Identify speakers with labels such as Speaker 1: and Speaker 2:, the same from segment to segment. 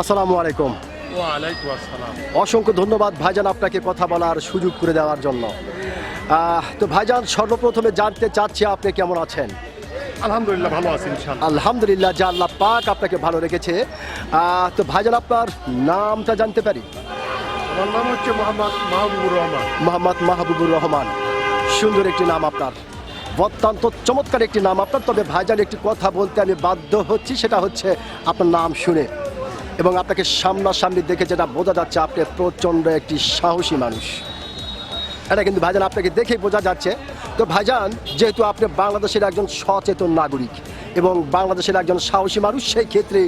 Speaker 1: আসসালামু আলাইকুম।
Speaker 2: ওয়ালাইকুম আসসালাম।
Speaker 1: অসংখ্য ধন্যবাদ ভাইজান আপনাকে কথা বলার সুযোগ করে দেওয়ার জন্য। তো ভাইজান সর্বপ্রথমে জানতে চাচ্ছি আপনি কেমন আছেন?
Speaker 2: আলহামদুলিল্লাহ ভালো আছি ইনশাআল্লাহ।
Speaker 1: আলহামদুলিল্লাহ যে আল্লাহ পাক আপনাকে ভালো রেখেছে। তো ভাইজান আপনার নামটা জানতে পারি?
Speaker 2: আমার নাম হচ্ছে মোহাম্মদ মাহবুবুর রহমান।
Speaker 1: মোহাম্মদ মাহবুবুর রহমান। সুন্দর একটি নাম আপনার। অত্যন্ত চমৎকার একটি নাম আপনার। তবে ভাইজান একটি কথা বলতে আমি বাধ্য হচ্ছি সেটা হচ্ছে আপনার নাম শুনে। এবং আপনাকে সামনাসামনি দেখে যেটা বোঝা যাচ্ছে, আপনি প্রচণ্ড একটি সাহসী মানুষ। এটা কিন্তু ভাইজান আপনাকে দেখেই বোঝা যাচ্ছে। তো ভাইজান, যেহেতু আপনি বাংলাদেশের একজন সচেতন নাগরিক এবং বাংলাদেশের একজন সাহসী মানুষ, সেই ক্ষেত্রে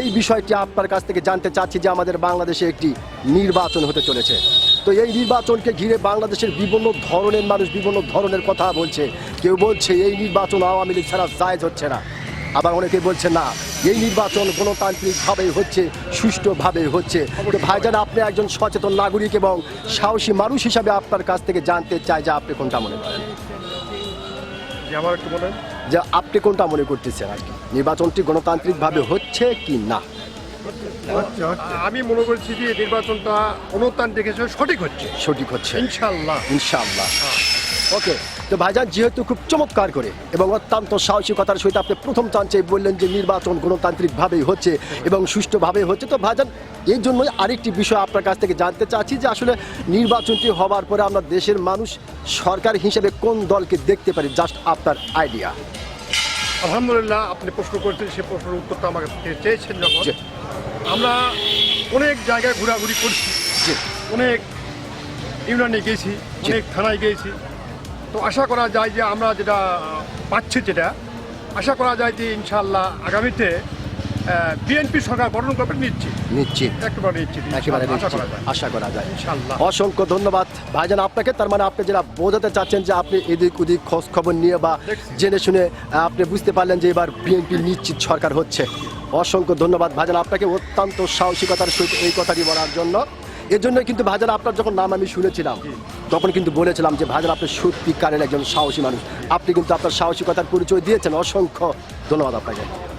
Speaker 1: এই বিষয়টি আপনার কাছ থেকে জানতে চাচ্ছি যে আমাদের বাংলাদেশে একটি নির্বাচন হতে চলেছে। তো এই নির্বাচনকে ঘিরে বাংলাদেশের বিভিন্ন ধরনের মানুষ বিভিন্ন ধরনের কথা বলছে। কেউ বলছে, এই নির্বাচন আওয়ামী লীগ ছাড়া জায়জ হচ্ছে না। আবার অনেকে বলছে না এই নির্বাচন গণতান্ত্রিকভাবে হচ্ছে সুষ্ঠুভাবে হচ্ছে। তো ভাইজান আপনি একজন সচেতন নাগরিক এবং সাহসী মানুষ হিসাবে আপনার কাছ থেকে জানতে চাই যে আপনি কোনটা মনে করেন।
Speaker 2: যে আমার একটু বলেন।
Speaker 1: যে আপনি কোনটা মনে করতেছেন আর কি? নির্বাচনটি গণতান্ত্রিকভাবে হচ্ছে কি না?
Speaker 2: আমি মনে করছি যে নির্বাচনটা গণতান্ত্রিক হিসেবে সঠিক হচ্ছে।
Speaker 1: সঠিক হচ্ছে।
Speaker 2: ইনশাল্লাহ।
Speaker 1: ইনশাআল্লাহ ওকে তো ভাইজান যেহেতু খুব চমৎকার করে এবং অত্যন্ত সাহসিকতার সহিত আপনি প্রথম চান্সে বললেন যে নির্বাচন গণতান্ত্রিকভাবেই হচ্ছে এবং সুষ্ঠুভাবে হচ্ছে তো ভাইজান এই জন্যই আরেকটি বিষয় আপনার কাছ থেকে জানতে চাচ্ছি যে আসলে নির্বাচনটি হবার পরে আমরা দেশের মানুষ সরকার হিসেবে কোন দলকে দেখতে পারি জাস্ট আপনার আইডিয়া।
Speaker 2: আলহামদুলিল্লাহ আপনি প্রশ্ন করেছেন সে প্রশ্নের উত্তরটা আমাকে চেয়েছেন যখন। আমরা অনেক জায়গায় ঘোরাঘুরি করছি। অনেক ইউনিয়নে গেছি। অনেক থানায় গেছি। তো আশা করা যায় যে আমরা যেটা পাচ্ছি যেটা আশা করা যায় যে ইনশাল্লাহ আগামীতে বিএনপি সরকার গঠন করবে নিচ্ছি
Speaker 1: নিশ্চিত।
Speaker 2: একেবারে নিচ্ছি
Speaker 1: একেবারে
Speaker 2: আশা
Speaker 1: নিশ্চিত।
Speaker 2: করা যায়।
Speaker 1: আশা করা যায়।
Speaker 2: ইনশাআল্লাহ।
Speaker 1: অসংখ্য ধন্যবাদ। ভাইজান আপনাকে তার মানে আপনি যেটা বোঝাতে চাচ্ছেন যে আপনি এদিক ওদিক খোঁজ খবর নিয়ে বা জেনে শুনে আপনি বুঝতে পারলেন যে এবার বিএনপি নিশ্চিত সরকার হচ্ছে। অসংখ্য ধন্যবাদ। ভাইজান আপনাকে অত্যন্ত সাহসিকতার সহিত এই কথাটি বলার জন্য। এর জন্য কিন্তু ভাইজান আপনার যখন নাম আমি শুনেছিলাম, তখন কিন্তু বলেছিলাম যে ভাইজান আপনি সত্যিকারের একজন সাহসী মানুষ। আপনি কিন্তু আপনার সাহসিকতার পরিচয় দিয়েছেন। অসংখ্য ধন্যবাদ আপনাকে।